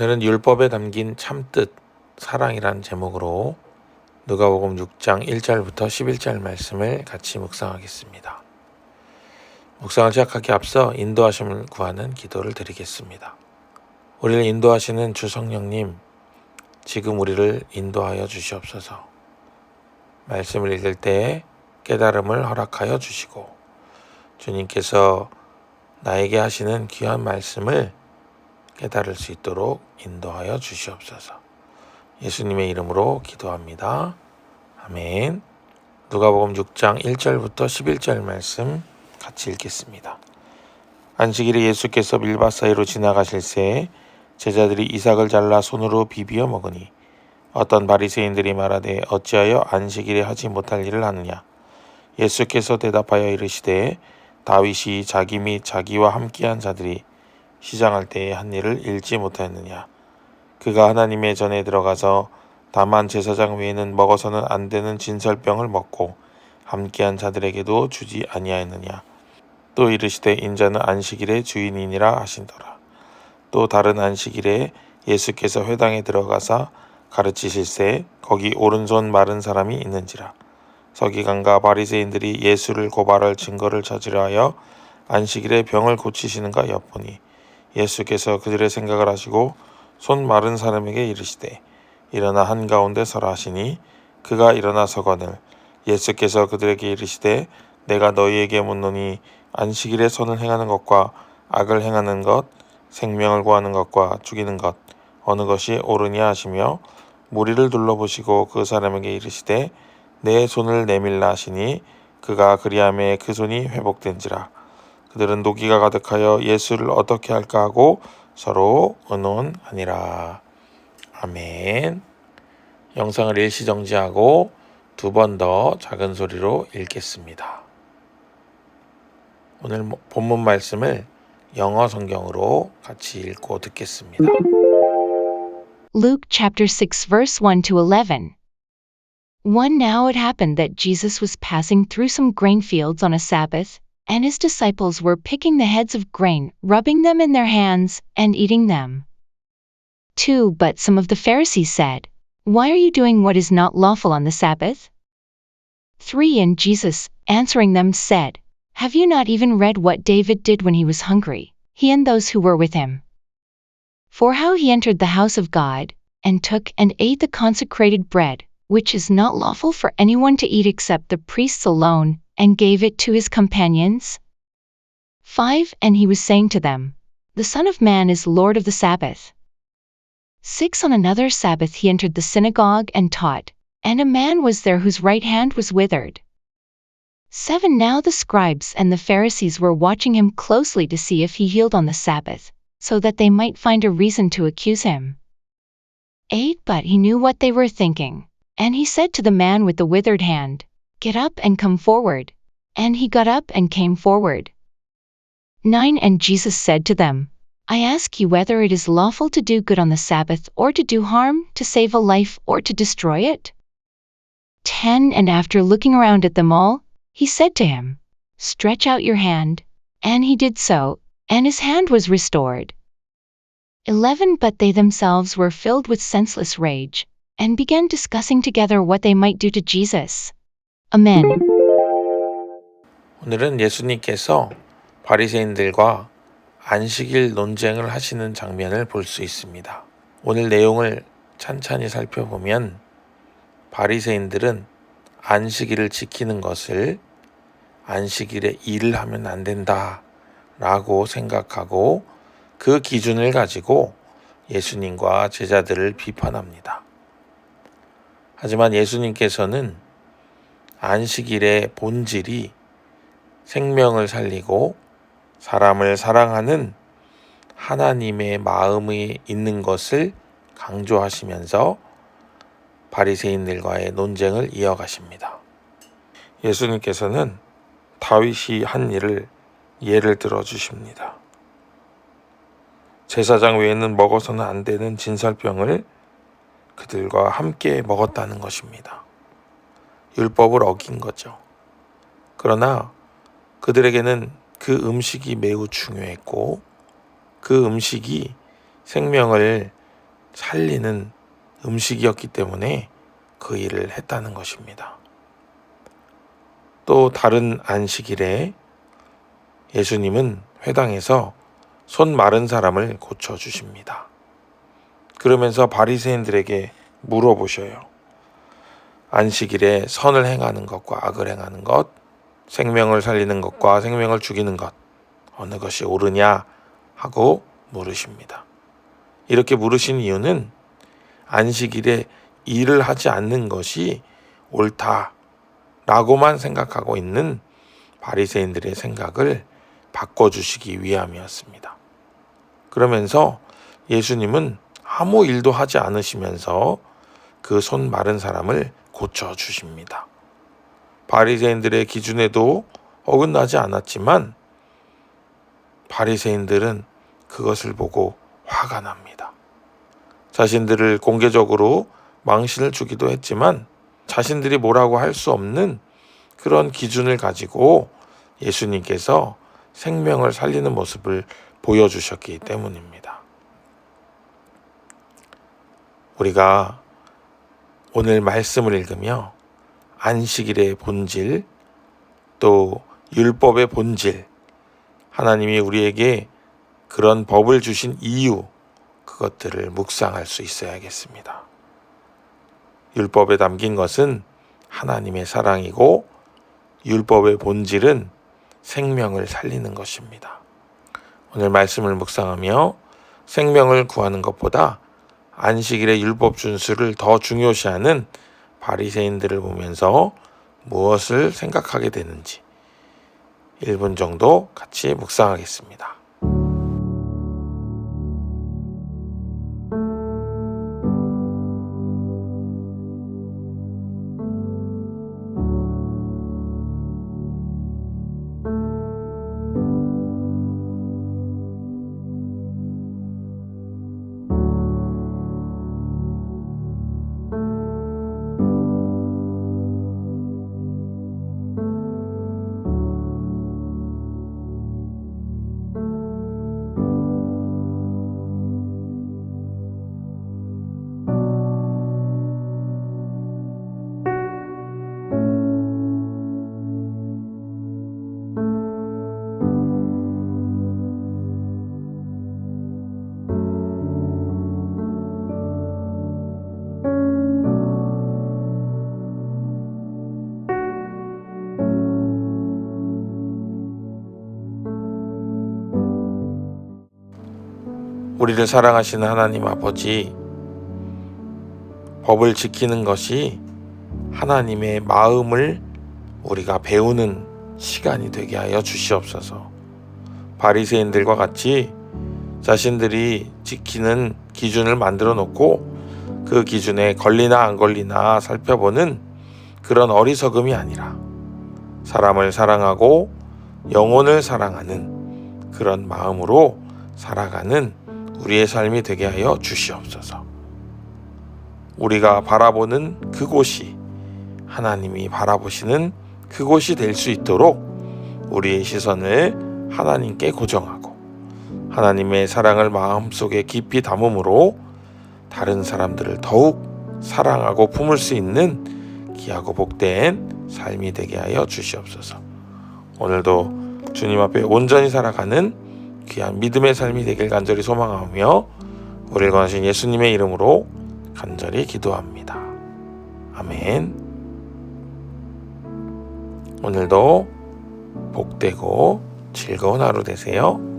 오늘은 율법에 담긴 참뜻 사랑이란 제목으로 누가복음 6장 1절부터 11절 말씀을 같이 묵상하겠습니다. 묵상을 시작하기 앞서 인도하심을 구하는 기도를 드리겠습니다. 우리를 인도하시는 주 성령님, 지금 우리를 인도하여 주시옵소서. 말씀을 읽을 때 깨달음을 허락하여 주시고 주님께서 나에게 하시는 귀한 말씀을 깨달을 수 있도록 인도하여 주시옵소서. 예수님의 이름으로 기도합니다. 아멘. 누가복음 6장 1절부터 11절 말씀 같이 읽겠습니다. 안식일에 예수께서 밀밭 사이로 지나가실 새 제자들이 이삭을 잘라 손으로 비비어 먹으니 어떤 바리새인들이 말하되 어찌하여 안식일에 하지 못할 일을 하느냐 예수께서 대답하여 이르시되 다윗이 자기 및 자기와 함께한 자들이 시장할 때에 한 일을 잃지 못하였느냐. 그가 하나님의 전에 들어가서 다만 제사장 외에는 먹어서는 안 되는 진설병을 먹고 함께한 자들에게도 주지 아니하였느냐. 또 이르시되 인자는 안식일의 주인이니라 하신더라. 또 다른 안식일에 예수께서 회당에 들어가사 가르치실새 거기 오른손 마른 사람이 있는지라. 서기관과 바리새인들이 예수를 고발할 증거를 찾으려 하여 안식일에 병을 고치시는가 엿보니 예수께서 그들의 생각을 하시고 손 마른 사람에게 이르시되 일어나 한가운데 서라 하시니 그가 일어나 서거늘. 예수께서 그들에게 이르시되 내가 너희에게 묻노니 안식일에 손을 행하는 것과 악을 행하는 것 생명을 구하는 것과 죽이는 것 어느 것이 옳으냐 하시며 무리를 둘러보시고 그 사람에게 이르시되 내 손을 내밀라 하시니 그가 그리함에 그 손이 회복된지라 그들은 노기가 가득하여 예수를 어떻게 할까 하고 서로 의논하니라 아멘 영상을 일시 정지하고 두 번 더 작은 소리로 읽겠습니다 오늘 뭐- 본문 말씀을 영어 성경으로 같이 읽고 듣겠습니다. Luke chapter 6 verse 1 to 11. 1 Now it happened that Jesus was passing through some grain fields on a Sabbath, and his disciples were picking the heads of grain, rubbing them in their hands, and eating them. 2 But some of the Pharisees said, Why are you doing what is not lawful on the Sabbath? 3 And Jesus, answering them, said, Have you not even read what David did when he was hungry, he and those who were with him? For how he entered the house of God, and took and ate the consecrated bread, which is not lawful for anyone to eat except the priests alone, and gave it to his companions? 5 And he was saying to them, The Son of Man is Lord of the Sabbath. 6 On another Sabbath he entered the synagogue and taught, and a man was there whose right hand was withered. 7 Now the scribes and the Pharisees were watching him closely to see if he healed on the Sabbath so that they might find a reason to accuse him. 8 But he knew what they were thinking, and he said to the man with the withered hand, Get up and come forward. And he got up and came forward. 9 And Jesus said to them, I ask you whether it is lawful to do good on the Sabbath or to do harm, to save a life or to destroy it? 10 And after looking around at them all, he said to him, Stretch out your hand. And he did so, and his hand was restored. 11 But they themselves were filled with senseless rage, and began discussing together what they might do to Jesus. Amen. 오늘은 예수님께서 바리새인들과 안식일 논쟁을 하시는 장면을 볼 수 있습니다. 오늘 내용을 찬찬히 살펴보면 바리새인들은 안식일을 지키는 것을 안식일에 일을 하면 안 된다 라고 생각하고 그 기준을 가지고 예수님과 제자들을 비판합니다. 하지만 예수님께서는 안식일의 본질이 생명을 살리고 사람을 사랑하는 하나님의 마음이 있는 것을 강조하시면서 바리새인들과의 논쟁을 이어가십니다. 예수님께서는 다윗이 한 일을 예를 들어 주십니다. 제사장 외에는 먹어서는 안 되는 진설병을 그들과 함께 먹었다는 것입니다. 율법을 어긴 거죠. 그러나 그들에게는 그 음식이 매우 중요했고 그 음식이 생명을 살리는 음식이었기 때문에 그 일을 했다는 것입니다. 또 다른 안식일에 예수님은 회당에서 손 마른 사람을 고쳐 주십니다. 그러면서 바리새인들에게 물어보셔요. 안식일에 선을 행하는 것과 악을 행하는 것, 생명을 살리는 것과 생명을 죽이는 것 어느 것이 옳으냐 하고 물으십니다. 이렇게 물으신 이유는 안식일에 일을 하지 않는 것이 옳다라고만 생각하고 있는 바리새인들의 생각을 바꿔 주시기 위함이었습니다. 그러면서 예수님은 아무 일도 하지 않으시면서 그 손 마른 사람을 고쳐 주십니다. 바리새인들의 기준에도 어긋나지 않았지만 바리새인들은 그것을 보고 화가 납니다. 자신들을 공개적으로 망신을 주기도 했지만 자신들이 뭐라고 할 수 없는 그런 기준을 가지고 예수님께서 생명을 살리는 모습을 보여주셨기 때문입니다. 우리가 오늘 말씀을 읽으며 안식일의 본질, 또 율법의 본질, 하나님이 우리에게 그런 법을 주신 이유, 그것들을 묵상할 수 있어야겠습니다. 율법에 담긴 것은 하나님의 사랑이고, 율법의 본질은 생명을 살리는 것입니다. 오늘 말씀을 묵상하며 생명을 구하는 것보다 안식일의 율법 준수를 더 중요시하는 바리새인들을 보면서 무엇을 생각하게 되는지 1분 정도 같이 묵상하겠습니다. 우리를 사랑하시는 하나님 아버지, 법을 지키는 것이 하나님의 마음을 우리가 배우는 시간이 되게 하여 주시옵소서. 바리새인들과 같이 자신들이 지키는 기준을 만들어 놓고 그 기준에 걸리나 안 걸리나 살펴보는 그런 어리석음이 아니라 사람을 사랑하고 영혼을 사랑하는 그런 마음으로 살아가는 우리의 삶이 되게 하여 주시옵소서. 우리가 바라보는 그곳이 하나님이 바라보시는 그곳이 될 수 있도록 우리의 시선을 하나님께 고정하고 하나님의 사랑을 마음속에 깊이 담음으로 다른 사람들을 더욱 사랑하고 품을 수 있는 귀하고 복된 삶이 되게 하여 주시옵소서. 오늘도 주님 앞에 온전히 살아가는 귀한 믿음의 삶이 되길 간절히 소망하며 우리를 권하신 예수님의 이름으로 간절히 기도합니다. 아멘. 오늘도 복되고 즐거운 하루 되세요.